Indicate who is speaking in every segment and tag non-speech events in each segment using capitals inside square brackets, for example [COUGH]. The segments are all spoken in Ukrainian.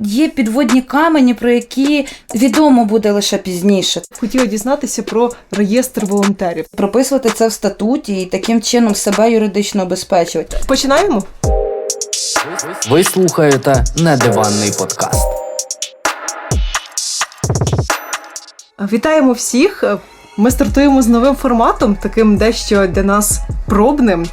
Speaker 1: Є підводні камені, про які відомо буде лише пізніше.
Speaker 2: Хотіла дізнатися про реєстр волонтерів.
Speaker 1: Прописувати це в статуті і таким чином себе юридично обезпечувати.
Speaker 2: Починаємо?
Speaker 3: Ви слухаєте недиванний подкаст.
Speaker 2: Вітаємо всіх. Ми стартуємо з новим форматом, таким дещо для нас пробним.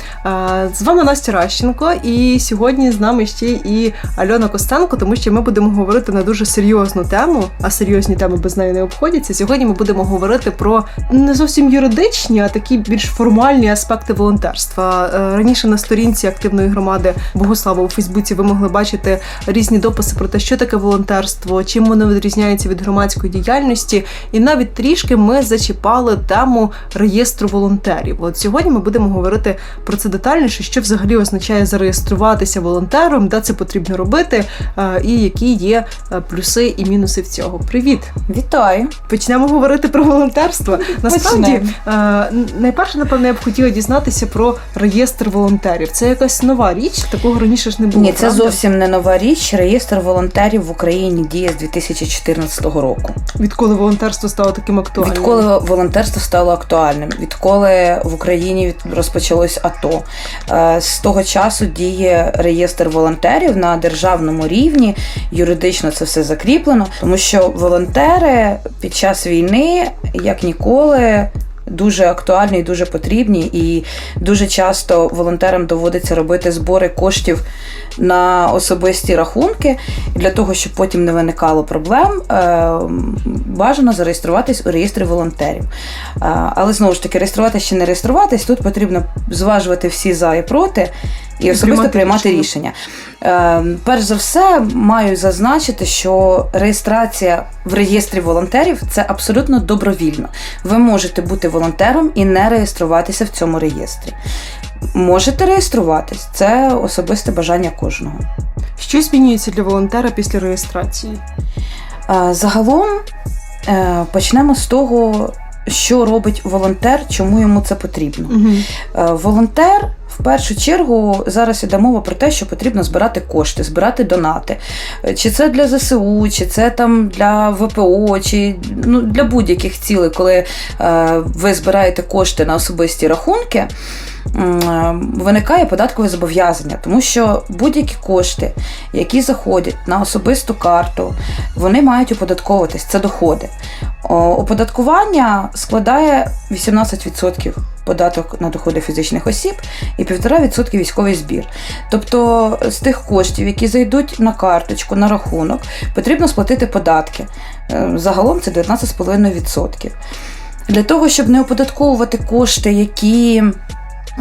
Speaker 2: З вами Настя Ращенко, і сьогодні з нами ще і Альона Костенко, тому що ми будемо говорити на дуже серйозну тему, а серйозні теми без неї не обходяться. Сьогодні ми будемо говорити про не зовсім юридичні, а такі більш формальні аспекти волонтерства. Раніше на сторінці активної громади Богослава у Фейсбуці ви могли бачити різні дописи про те, що таке волонтерство, чим воно відрізняється від громадської діяльності, і навіть трішки ми зачіпали тему реєстру волонтерів. От сьогодні ми будемо говорити про це детальніше, що взагалі означає зареєструватися волонтером, де це потрібно робити, е, і які є е, плюси і мінуси в цього. Привіт!
Speaker 1: Вітаю!
Speaker 2: Почнемо говорити про волонтерство. Насправді, е, найперше, напевно, я б хотіла дізнатися про реєстр волонтерів. Це якась нова річ, такого раніше ж не було.
Speaker 1: Ні, це
Speaker 2: правда?
Speaker 1: зовсім не нова річ. Реєстр волонтерів в Україні діє з 2014 року.
Speaker 2: відколи волонтерство стало таким актуальним.
Speaker 1: Відколи волонтерство стало актуальним, відколи в Україні розпочалось АТО. Е, З того часу діє реєстр волонтерів на державному рівні. Юридично це все закріплено, тому що волонтери під час війни, як ніколи. Дуже актуальні і дуже потрібні, і дуже часто волонтерам доводиться робити збори коштів на особисті рахунки. Для того, щоб потім не виникало проблем, е, бажано зареєструватись у реєстрі волонтерів. Е, Але знову ж таки, реєструватись чи не реєструватись, тут потрібно зважувати всі за і проти. І особисто
Speaker 2: приймати
Speaker 1: приймати
Speaker 2: рішення.
Speaker 1: рішення. Е, перш за все, маю зазначити, що реєстрація в реєстрі волонтерів це абсолютно добровільно. Ви можете бути волонтером і не реєструватися в цьому реєстрі. Можете реєструватись, це особисте бажання кожного.
Speaker 2: Що змінюється для волонтера після реєстрації?
Speaker 1: Е, Загалом е, почнемо з того, що робить волонтер, чому йому це потрібно.
Speaker 2: Угу.
Speaker 1: Волонтер першу чергу зараз іде мова про те, що потрібно збирати кошти, збирати донати. Е, Чи це для ЗСУ, чи це там для ВПО, чи ну, для будь-яких цілей, коли е, ви збираєте кошти на особисті рахунки. Виникає податкове зобов'язання, тому що будь-які кошти, які заходять на особисту карту, вони мають оподатковуватись. Це доходи. Оподаткування складає 18% податок на доходи фізичних осіб і 1,5% військовий збір. Тобто з тих коштів, які зайдуть на карточку, на рахунок, потрібно сплатити податки. Е, Загалом це 19,5%. Для того, щоб не оподатковувати кошти, які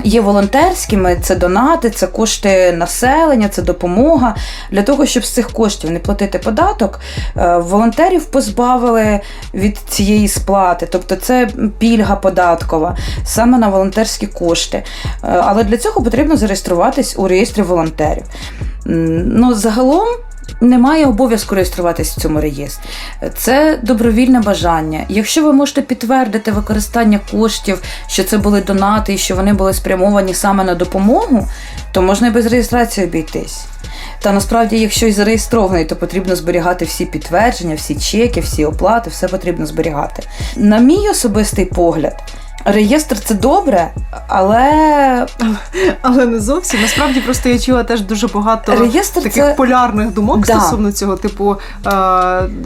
Speaker 1: є волонтерськими, це донати, це кошти населення, це допомога. Для того, щоб з цих коштів не платити податок, е, волонтерів позбавили від цієї сплати. Тобто це пільга податкова саме на волонтерські кошти. Е, Але для цього потрібно зареєструватись у реєстрі волонтерів. Ну, загалом. Немає обов'язку реєструватись в цьому реєстрі. Це добровільне бажання. Якщо ви можете підтвердити використання коштів, що це були донати і що вони були спрямовані саме на допомогу, то можна і без реєстрації обійтись. Та насправді, якщо і зареєстрований, то потрібно зберігати всі підтвердження, всі чеки, всі оплати, все потрібно зберігати. На мій особистий погляд, реєстр це добре, але [LAUGHS]
Speaker 2: Але не зовсім. Насправді просто я чула теж дуже багато
Speaker 1: реєстр
Speaker 2: таких
Speaker 1: це
Speaker 2: полярних думок
Speaker 1: Да.
Speaker 2: стосовно цього, типу, е,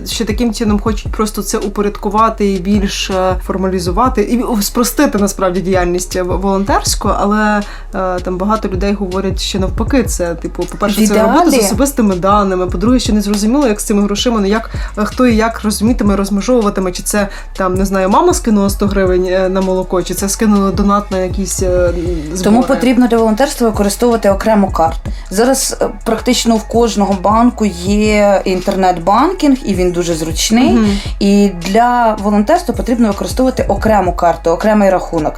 Speaker 2: що таким чином хочуть просто це упорядкувати і більш е, формалізувати, і спростити насправді діяльність волонтерську, але е, там багато людей говорять, що навпаки, це типу, по-перше,
Speaker 1: В
Speaker 2: це робота з особистими даними. По-друге, що не зрозуміло, як з цими грошима, ну як хто і як розумітиме, розмежовуватиме, чи це там не знаю, мама скинула 100 гривень на молоко, чи це скинули донат на якісь е, збори.
Speaker 1: Тому потрібно для волонтерства використовувати окрему карту. Зараз е, практично в кожного банку є інтернет-банкінг, і він дуже зручний.
Speaker 2: Мгм.
Speaker 1: І для волонтерства потрібно використовувати окрему карту, окремий рахунок,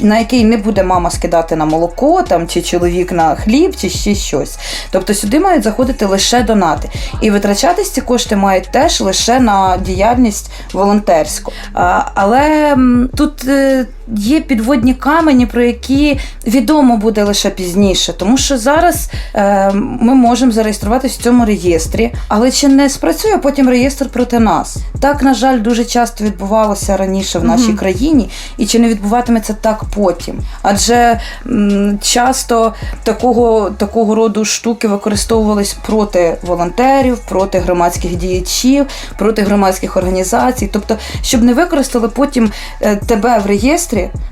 Speaker 1: на який не буде мама скидати на молоко, там чи чоловік на хліб, чи ще щось. Тобто сюди мають заходити лише донати. І витрачатись ці кошти мають теж лише на діяльність волонтерську. Але тут е, є підводні камені, про які відомо буде лише пізніше. Тому що зараз е, ми можемо зареєструватися в цьому реєстрі, але чи не спрацює потім реєстр проти нас? Так, на жаль, дуже часто відбувалося раніше в нашій
Speaker 2: Мгм.
Speaker 1: країні, і чи не відбуватиметься так потім? Адже м, часто такого, такого роду штуки використовувались проти волонтерів, проти громадських діячів, проти громадських організацій. Тобто, щоб не використали потім е, тебе в реєстрі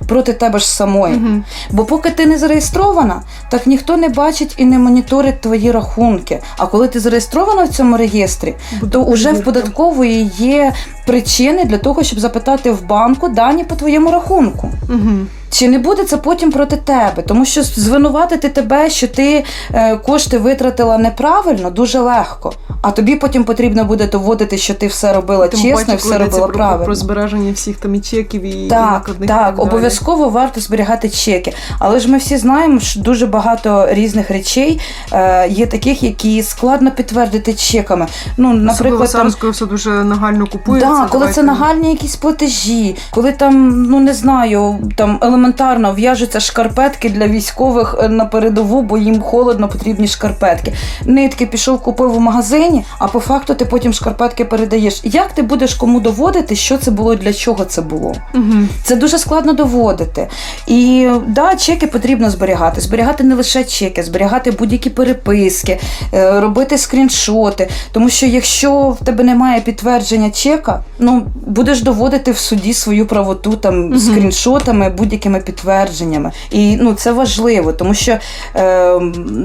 Speaker 1: проти тебе ж самої.
Speaker 2: Угу.
Speaker 1: Бо поки ти не зареєстрована, так ніхто не бачить і не моніторить твої рахунки. А коли ти зареєстрована в цьому реєстрі, то вже в податкової є причини для того, щоб запитати в банку дані по твоєму рахунку.
Speaker 2: Мгм.
Speaker 1: Чи не буде це потім проти тебе? Тому що звинуватити тебе, що ти е, кошти витратила неправильно, дуже легко. А тобі потім потрібно буде доводити, що ти все робила
Speaker 2: Тим
Speaker 1: чесно і все робила
Speaker 2: про,
Speaker 1: правильно.
Speaker 2: про збереження всіх там і чеків і і
Speaker 1: Так,
Speaker 2: накладних і
Speaker 1: так,
Speaker 2: далі.
Speaker 1: обов'язково варто зберігати чеки. Але ж ми всі знаємо, що дуже багато різних речей е, є таких, які складно підтвердити чеками. Ну,
Speaker 2: Наприклад,
Speaker 1: там,
Speaker 2: зараз, коли все дуже нагально купується.
Speaker 1: Да, коли це нагальні якісь платежі, коли там, ну не знаю, там елементарно в'яжуться шкарпетки для військових е, на передову, бо їм холодно, потрібні шкарпетки. Нитки пішов, купив в магазині, а по факту ти потім шкарпетки передаєш. Як ти будеш кому доводити, що це було і для чого це було?
Speaker 2: Мгм.
Speaker 1: Це дуже складно доводити. І да, чеки потрібно зберігати. Зберігати не лише чеки, зберігати будь-які переписки, е, робити скріншоти. Тому що якщо в тебе немає підтвердження чека, ну будеш доводити в суді свою правоту там
Speaker 2: Мгм.
Speaker 1: скріншотами, будь-якими підтвердженнями. І ну це важливо, тому що е,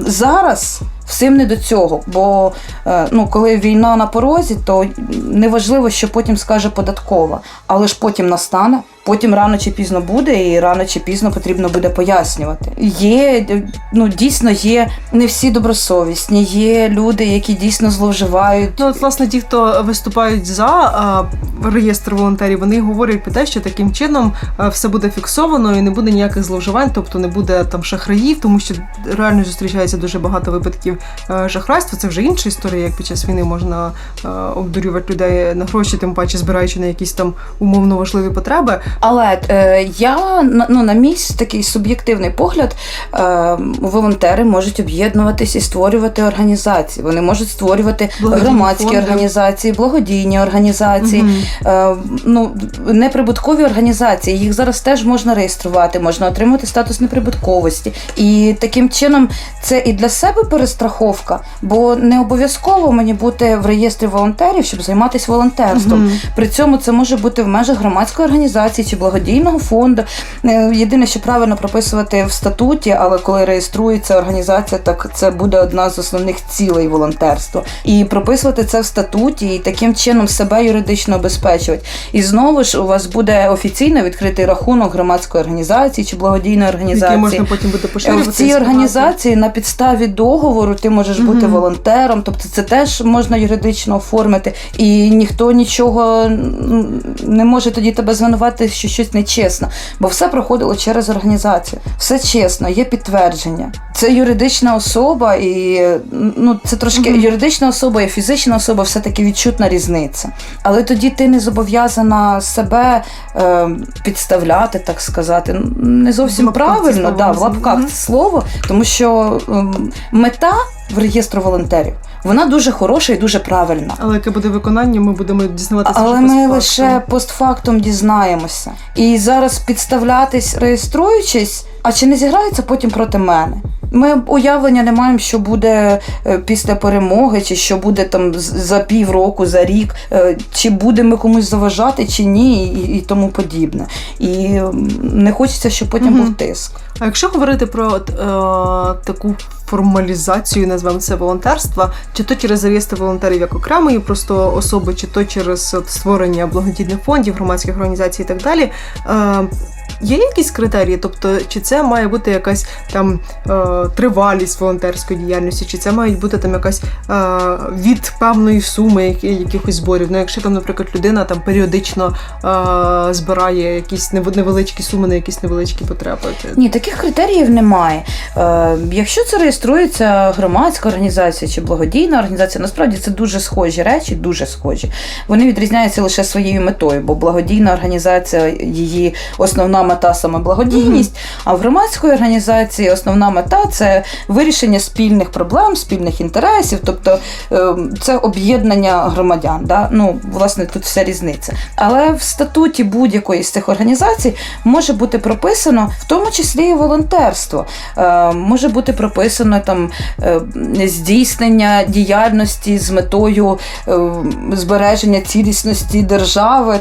Speaker 1: зараз. Всім не до цього, бо е, ну, коли війна на порозі, то неважливо, що потім скаже податкова, але ж потім настане, потім рано чи пізно буде, і рано чи пізно потрібно буде пояснювати. Є е, ну дійсно є не всі добросовісні, є люди, які дійсно зловживають.
Speaker 2: Ну, от, власне, ті, хто виступають за а, реєстр волонтерів, вони говорять про те, що таким чином все буде фіксовано і не буде ніяких зловживань, тобто не буде там шахраїв, тому що реально зустрічається дуже багато випадків е, шахрайства. Це вже інша історія, як під час війни можна е, обдурювати людей на гроші, тим паче збираючи на якісь там умовно важливі потреби.
Speaker 1: Але е, я ну, на мій такий суб'єктивний погляд, е, волонтери можуть об'єднуватись і створювати організації. Вони можуть створювати
Speaker 2: Благодійні
Speaker 1: громадські
Speaker 2: фонди.
Speaker 1: організації, благодійні організації.
Speaker 2: Мгм.
Speaker 1: Е, ну, неприбуткові організації, їх зараз теж можна реєструвати, можна отримати статус неприбутковості. І таким чином це і для себе перестраховка, бо не обов'язково мені бути в реєстрі волонтерів, щоб займатися волонтерством.
Speaker 2: Мгм.
Speaker 1: При цьому це може бути в межах громадської організації чи благодійного фонду. Е, Єдине, що правильно прописувати в статуті, але коли реєструється організація, так це буде одна з основних цілей волонтерства. І прописувати це в статуті, і таким чином себе юридично обезпечувати. І знову ж у вас буде офіційно відкритий рахунок громадської організації чи благодійної організації.
Speaker 2: можна потім буде
Speaker 1: Е,
Speaker 2: поширювати.
Speaker 1: В цій організації на підставі договору ти можеш бути волонтером, тобто це теж можна юридично оформити, і ніхто нічого не може тоді тебе звинувати, що щось нечесно, бо все проходило через організацію. Все чесно, є підтвердження. Це юридична особа, і ну це трошки
Speaker 2: Мгм.
Speaker 1: юридична особа і фізична особа, все таки відчутна різниця. Але тоді ти не зобов'язана себе е, підставляти, так сказати. Не зовсім
Speaker 2: В
Speaker 1: правильно, да, в лапках це слово, тому що ем, мета в реєстру волонтерів вона дуже хороша і дуже правильна.
Speaker 2: Але яке буде виконання, ми будемо дізнаватися.
Speaker 1: Але ми лише постфактум дізнаємося. І зараз підставлятись, реєструючись, а чи не зіграється потім проти мене? Ми уявлення не маємо, що буде е, після перемоги, чи що буде там за півроку, за рік, е, чи будемо комусь заважати, чи ні, і, і тому подібне. І не хочеться, щоб потім
Speaker 2: Мгм.
Speaker 1: був тиск.
Speaker 2: А якщо говорити про е, таку формалізацію, назвемо це волонтерства, чи то через реєстр волонтерів як окремої просто особи, чи то через створення благодійних фондів, громадських організацій і так далі. Е, Є якісь критерії, тобто, чи це має бути якась там е, тривалість волонтерської діяльності, чи це мають бути там якась е, від певної суми якихось зборів? Ну, якщо там, наприклад, людина там періодично е, збирає якісь невеличкі суми на якісь невеличкі потреби.
Speaker 1: Ні, таких критеріїв немає. Якщо це реєструється громадська організація чи благодійна організація, насправді це дуже схожі речі, дуже схожі. Вони відрізняються лише своєю метою, бо благодійна організація, її основна мета саме благодійність, а в громадської організації основна мета це вирішення спільних проблем, спільних інтересів, тобто е, це об'єднання громадян. Да? Ну, власне, тут вся різниця. Але в статуті будь-якої з цих організацій може бути прописано, в тому числі і волонтерство. Е, може бути прописано там е, здійснення діяльності з метою збереження цілісності держави,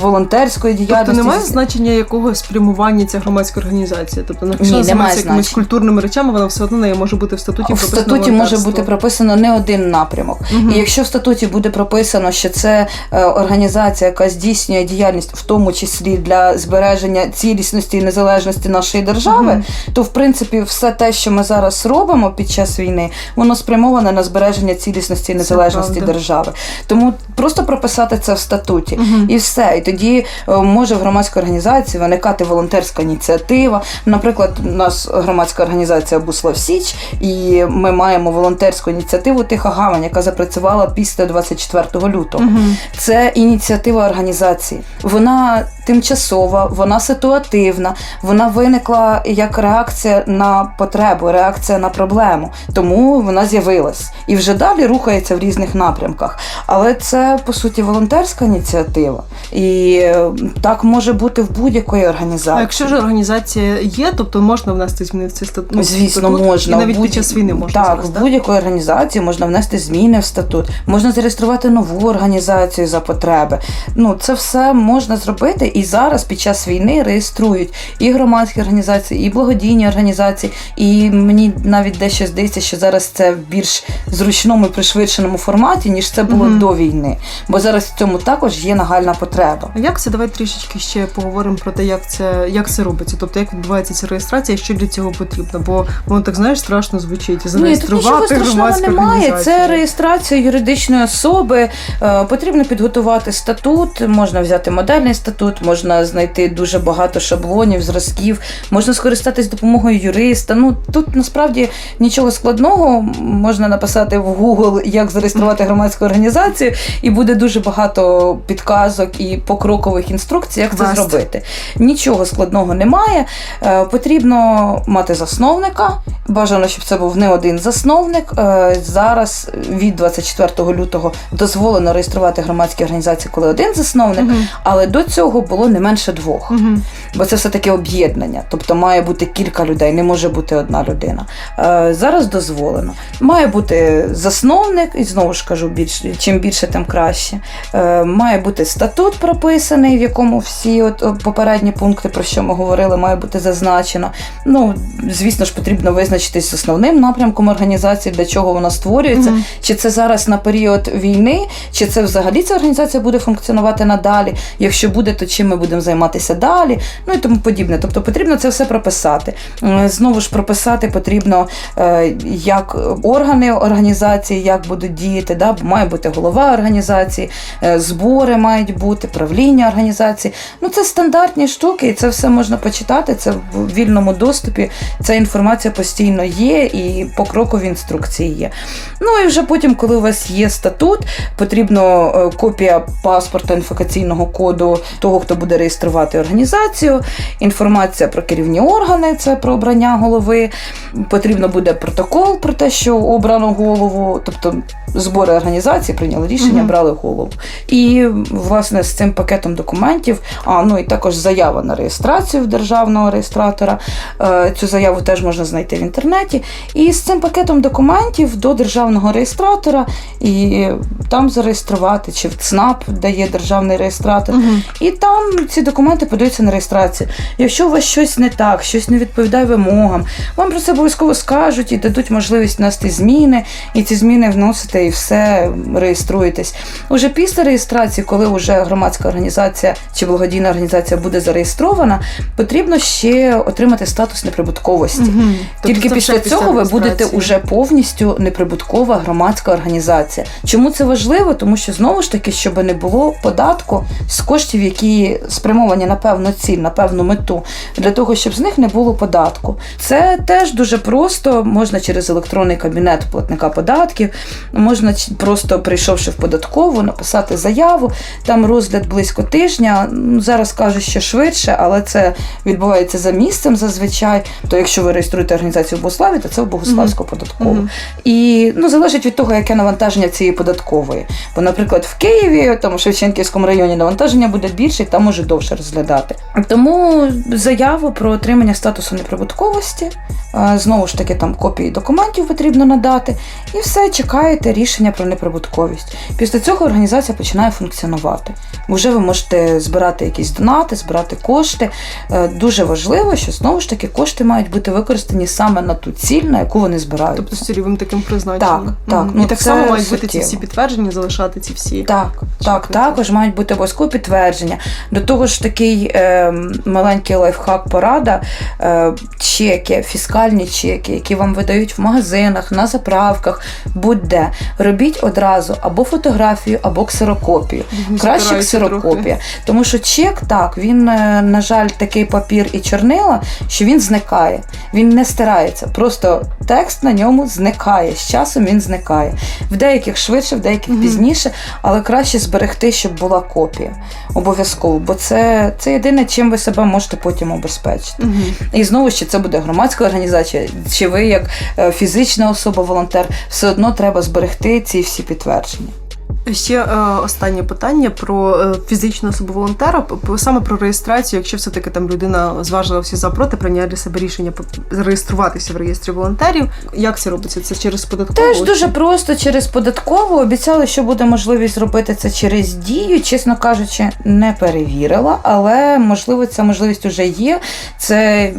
Speaker 1: волонтерської діяльності.
Speaker 2: Тобто немає значення якого спрямування ця громадська організація? Тобто написано
Speaker 1: Ні, немає
Speaker 2: займається якимись
Speaker 1: значення.
Speaker 2: культурними речами, вона все одно неї може бути в статуті
Speaker 1: в
Speaker 2: прописано
Speaker 1: статуті може
Speaker 2: волонтерство.
Speaker 1: бути прописано не один напрямок.
Speaker 2: Мгм.
Speaker 1: І якщо в статуті буде прописано, що це е, організація, яка здійснює діяльність, в тому числі для збереження цілісності і незалежності нашої держави,
Speaker 2: Мгм.
Speaker 1: то в принципі все те, що ми зараз робимо під час війни, воно спрямоване на збереження цілісності і незалежності
Speaker 2: правда.
Speaker 1: держави. Тому просто прописати це в статуті.
Speaker 2: Мгм.
Speaker 1: І все. І тоді е, може в громадській організації виникати волонтерська ініціатива. Наприклад, у нас громадська організація Буслав Січ, і ми маємо волонтерську ініціативу Тиха Гавань, яка запрацювала після 24 лютого.
Speaker 2: Мгм.
Speaker 1: Це ініціатива організації. Вона тимчасова, вона ситуативна, вона виникла як реакція на потребу, реакція на проблему. Тому вона з'явилась і вже далі рухається в різних напрямках. Але це по суті волонтерська ініціатива, і е, так може бути в будь-якої організації.
Speaker 2: А якщо ж організація є, тобто можна внести зміни в цей статут?
Speaker 1: Ну, Звісно,
Speaker 2: статут,
Speaker 1: можна
Speaker 2: І навіть
Speaker 1: будь-
Speaker 2: під час війни можна
Speaker 1: так,
Speaker 2: зараз,
Speaker 1: в будь-якої організації можна внести зміни в статут, можна зареєструвати нову організацію за потреби. Ну це все можна зробити. І зараз під час війни реєструють і громадські організації, і благодійні організації. І мені навіть дещо здається, що зараз це в більш зручному і пришвидшеному форматі, ніж це було
Speaker 2: Мгм.
Speaker 1: до війни. Бо зараз в цьому також є нагальна потреба.
Speaker 2: А як це? Давай трішечки ще поговоримо про те, як це, як це робиться. Тобто, як відбувається ця реєстрація, що для цього потрібно? Бо воно так знаєш страшно звучить.
Speaker 1: Ні,
Speaker 2: Зареєструвати
Speaker 1: страшного
Speaker 2: громадську
Speaker 1: немає. Це реєстрація юридичної особи. Е, Потрібно підготувати статут, можна взяти модельний статут, можна знайти дуже багато шаблонів, зразків, можна скористатись допомогою юриста. Ну тут насправді нічого складного. Можна написати в Google, як зареєструвати громадську організацію, і буде дуже багато підказок і покрокових інструкцій, як це
Speaker 2: Квест.
Speaker 1: зробити. Нічого складного немає. Е, Потрібно мати засновника. Бажано, щоб це був не один засновник. Е, Зараз від 24 лютого дозволено реєструвати громадські організації, коли один засновник,
Speaker 2: Мгм.
Speaker 1: але до цього було не менше двох.
Speaker 2: Мгм.
Speaker 1: Бо це все-таки об'єднання, тобто має бути кілька людей, не може бути одна людина. Е, зараз дозволено. Має бути засновник, і знову ж кажу, більш, чим більше, тим краще. Має бути статут прописаний, в якому всі от, попередні пункти, про що ми говорили, має бути зазначено. Ну, звісно ж, потрібно визначитись з основним напрямком організації, для чого вона створюється.
Speaker 2: Мгм.
Speaker 1: Чи це зараз на період війни, чи це взагалі ця організація буде функціонувати надалі? Якщо буде, то чим ми будемо займатися далі? Ну і тому подібне. Тобто потрібно це все прописати. Знову ж прописати потрібно е, як органи організації, як будуть діяти. Да? Має бути голова організації, е, збори мають бути, правління організації. Ну це стандартні штуки, і це все можна почитати. Це в вільному доступі. Ця інформація постійно є, і покрокові інструкції є. Ну і вже потім, коли у вас є статут, потрібно е, копія паспорта інфікаційного коду того, хто буде реєструвати організацію, інформація про керівні органи, це про обрання голови. Потрібно буде протокол про те, що обрано голову, тобто збори організації прийняли рішення,
Speaker 2: Мгм.
Speaker 1: брали голову. І власне з цим пакетом документів, а ну і також заява на реєстрацію в державного реєстратора. Е, Цю заяву теж можна знайти в інтернеті. І з цим пакетом документів до державного реєстратора і там зареєструвати, чи в ЦНАП дає державний реєстратор.
Speaker 2: Мгм.
Speaker 1: І там ці документи подаються на реєстрацію. Якщо у вас щось не так, щось не відповідає вимогам, вам про це обов'язково скажуть і дадуть можливість внести зміни, і ці зміни вносити і все реєструєтесь. Уже після реєстрації, коли вже громадська організація чи благодійна організація буде зареєстрована, потрібно ще отримати статус неприбутковості.
Speaker 2: Тобто
Speaker 1: Тільки після цього ви будете уже повністю неприбуткова громадська організація. Чому це важливо? Тому що знову ж таки, щоб не було податку з коштів, які спрямовані на певну ціль, на певну мету, для того, щоб з них не було податку. Це теж дуже просто. Можна через електронний кабінет платника податків, можна просто прийшовши в податкову, написати заяву. Там розгляд близько тижня. Ну, Зараз кажуть, що швидше, але це відбувається за місцем зазвичай. То якщо ви реєструєте організацію в Богославі, то це в Богославську податкову. І ну, залежить від того, яке навантаження цієї податкової. Бо, наприклад, в Києві, там у Шевченківському районі навантаження буде більше, і там може довше розглядати. Тому заяву про отримання статусу неприбутковості, знову ж таки, там копії документів потрібно надати, і все чекаєте рішення про неприбутковість. Після цього організація починає функціонувати. Вже ви можете збирати якісь донати, збирати кошти. Е, Дуже важливо, що знову ж таки кошти мають бути використані саме на ту ціль, на яку вони збирають.
Speaker 2: Тобто з цільовим таким призначенням.
Speaker 1: Так, так. Ну,
Speaker 2: і так само мають бути ці всі підтвердження, залишати ці всі.
Speaker 1: Так, так, також мають бути обов'язково підтвердження. До того ж, такий е, маленький лайфхак порада, е, чеки, фіскальні чеки, які вам видають в магазинах, на заправках, будь-де. Робіть одразу або фотографію, або ксерокопію.
Speaker 2: Мгм,
Speaker 1: Краще ксерокопія.
Speaker 2: трохи.
Speaker 1: Тому що чек, так, він, е, на жаль, такий папір і чорнила, що він зникає. Він не стирається. Просто текст на ньому зникає. З часом він зникає. В деяких швидше, в деяких
Speaker 2: Мгм.
Speaker 1: пізніше, але краще зберегти, щоб була копія. Обов'язково. Бо це, це єдине, чим ви себе можете потім обезпечити.
Speaker 2: Мгм.
Speaker 1: І знову ж, це буде громадська організація, чи ви як е, фізична особа, волонтер, все одно треба зберегти ці всі підтвердження.
Speaker 2: Ще е, останнє питання про е, фізичну особу волонтера, саме про реєстрацію, якщо все-таки там людина зважила всі за проти, прийняла для себе рішення зареєструватися в реєстрі волонтерів. Як це робиться? Це через податкову?
Speaker 1: Теж дуже просто через податкову. Обіцяли, що буде можливість зробити це через дію. Чесно кажучи, не перевірила, але можливо ця можливість вже є. Це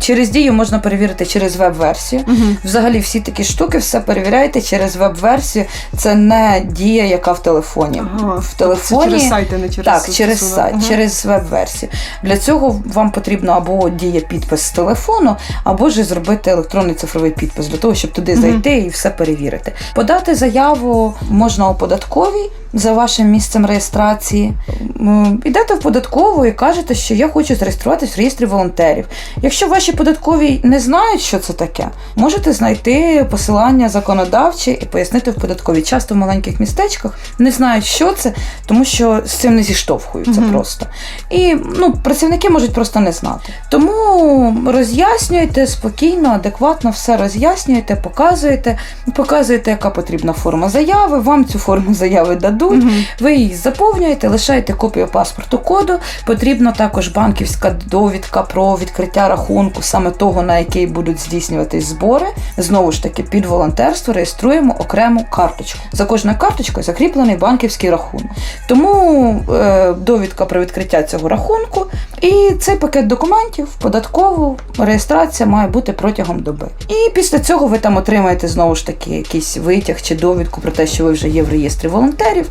Speaker 1: через дію можна перевірити через веб-версію.
Speaker 2: Мгм.
Speaker 1: Взагалі, всі такі штуки, все перевіряйте через веб-версію. Це не дія, яка в телефоні.
Speaker 2: Ага.
Speaker 1: В
Speaker 2: Це через сайт, а не через
Speaker 1: так, через сайт,
Speaker 2: Ага.
Speaker 1: через веб-версію. Для цього вам потрібно або діє підпис з телефону, або ж зробити електронний цифровий підпис для того, щоб туди зайти і все перевірити. Подати заяву можна у податковій за вашим місцем реєстрації. М, Ідете в податкову і кажете, що я хочу зареєструватись в реєстрі волонтерів. Якщо ваші податкові не знають, що це таке, можете знайти посилання законодавче і пояснити в податковій. Часто в маленьких містечках не знають, що це, тому що з цим не зіштовхуються
Speaker 2: Мгм.
Speaker 1: просто. І ну, працівники можуть просто не знати. Тому роз'яснюйте спокійно, адекватно все роз'яснюєте, показуєте, показуєте, яка потрібна форма заяви. Вам цю форму заяви дадуть.
Speaker 2: Мгм.
Speaker 1: Ви її заповнюєте, лишаєте копію паспорту коду. Потрібна також банківська довідка про відкриття рахунку, саме того, на який будуть здійснюватись збори. Знову ж таки, під волонтерство реєструємо окрему карточку. За кожною карточкою закріплений банківський рахунок. Тому е, довідка про відкриття цього рахунку і цей пакет документів, податкову реєстрація має бути протягом доби. І після цього ви там отримаєте знову ж таки якийсь витяг чи довідку про те, що ви вже є в реєстрі волонтерів,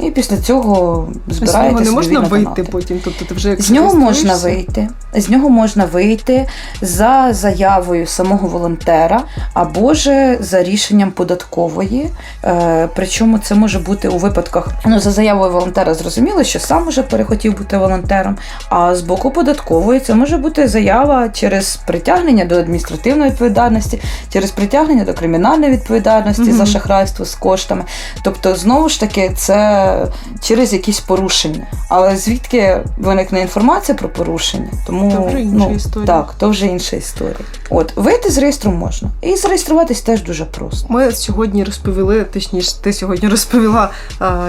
Speaker 1: і після цього
Speaker 2: З
Speaker 1: збираєте
Speaker 2: нього не можна
Speaker 1: на
Speaker 2: вийти
Speaker 1: донати.
Speaker 2: потім. Тобто ти вже як
Speaker 1: З нього можна вийти. З нього можна вийти за заявою самого волонтера або ж за рішенням податкової. Е, причому це може бути у випадках, ну за заявою волонтера зрозуміло, що сам уже перехотів бути волонтером. А з боку податкової це може бути заява через притягнення до адміністративної відповідальності, через притягнення до кримінальної відповідальності
Speaker 2: Мгм.
Speaker 1: за шахрайство з коштами. Тобто, знову ж таки, це через якісь порушення. Але звідки виникне інформація про порушення? Тому
Speaker 2: То вже інша
Speaker 1: ну,
Speaker 2: історія.
Speaker 1: Так, то вже інша історія. От вийти з реєстру можна. І зареєструватись теж дуже просто.
Speaker 2: Ми сьогодні розповіли, точніше, ти сьогодні [LAUGHS] розповіла,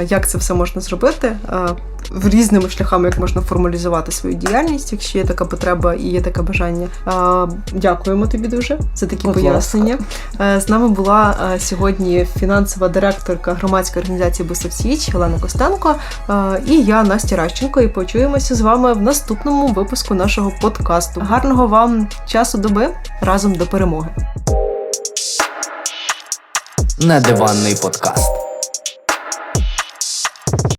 Speaker 2: як це все можна зробити. в різними шляхами, як можна формалізувати свою діяльність, якщо є така потреба і є таке бажання. Дякуємо тобі дуже за такі
Speaker 1: Будь
Speaker 2: пояснення. Е, З нами була е, сьогодні фінансова директорка громадської організації Бусов Січ Олена Костенко е, і я, Настя Ращенко. І почуємося з вами в наступному випуску нашого подкасту. Гарного вам часу доби разом до перемоги.
Speaker 3: Недиванний подкаст.